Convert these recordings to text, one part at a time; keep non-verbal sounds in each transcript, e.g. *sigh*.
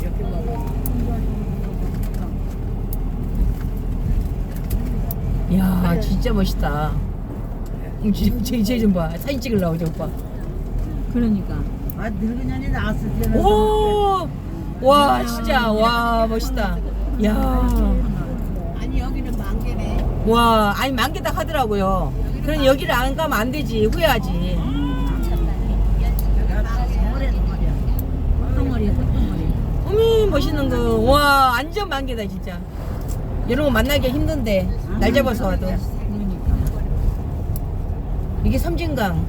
이렇게 먹어. 이야 진짜 멋있다. 쟤쟤좀 봐. 사진 찍으려고 저 오빠. 그러니까. 아 늙은 년이 나왔을 때는. 오! 와 진짜 와 멋있다. 야. 아니 여기는 만개네. 와 아니 만개다 하더라고요. 그럼 여기를 안 가면 안 되지 후회하지. 덩어리야 덩어리야. 헛덩어리야, 헛덩어리. 멋있는 거. 와 완전 만개다 진짜. 이런 거 만나기 힘든데 날 잡아서 와도 그러니까. 이게 섬진강.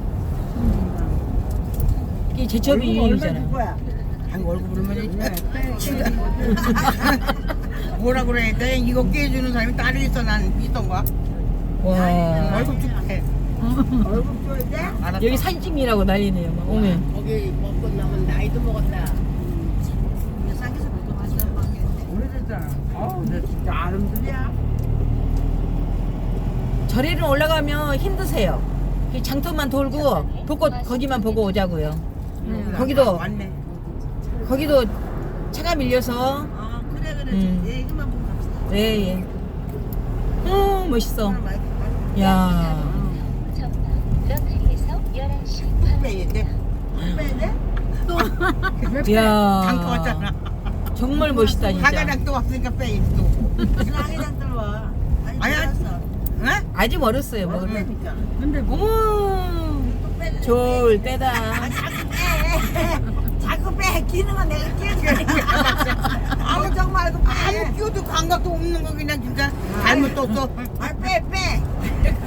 이게 제첩이 유행이잖아. 거야? 아니 월급 부르면 뭐라 그래 내가 이거 깨주는 사람이 딸이 있어 난 있던가 와 월급 줄게 돼? 알았어 여기 찍느라고 난리네요. 막 오면. 거기 먹고 나면 나이도 먹었다. 싸게서 맛있는. 오래됐잖아. 진짜. 절에는 올라가면 힘드세요. 이 장터만 돌고 벚꽃 거기만 보고 오자고요. 거기도 왔네 거기도 차가 밀려서 아 그래 그래. 음. 얘기만 보고 갑시다. 예 예. 음 멋있어. 야. 러카리에서 11시 빼야 돼 빼야 돼? 야. 장터 왔잖아 정말 멋있다 진짜. 하가닥도 왔으니까 빼야 또 신랑이랑 들어와. 아니. 응? 아직 멀었어요. 뭐. 빼니까. 근데 뭐, 어머. 좋을 때다. 자꾸 빼. 기능은 내가 *laughs* 끼워주니까. 아무 정 말고 아무 빼. 끼워도 감각도 없는 거 그냥 진짜 잘못 떴어 아, 빼, 빼.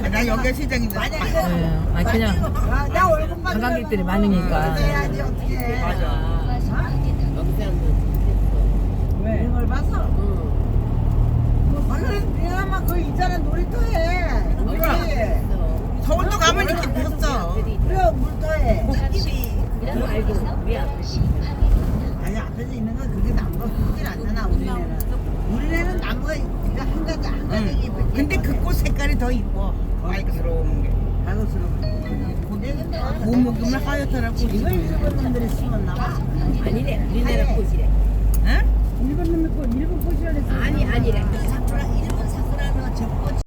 나 여기가 시장인데 만약 아니, 이거. 예, 아 그냥 아, 나 얼굴만. 관광객들이 많으니까. 해야지, 어떡해. 맞아 왜? 이걸 봤어? 아, 그래, 내가만 그 있잖아, 놀이터에. 우리. 서울도 가면 이렇게 폈어 그래, 물터에. 러카리에서 11시 아니, 앞에서 있는 건 그렇게 나무가 크질 않잖아, 우리네는. 우리네는 나무가 그한 가지, 한 가지. 응. 근데 그 꽃 색깔이 더 이뻐 빨간스러운 게 밝을수록. 못 먹으면 하얗더라고 이걸 일본 놈들이 심었나 봐. 아니래. 우리나라 꽃이래. 응? 일본 놈의 꽃, 일본 꽃이라 그랬어. 아니, 아니래.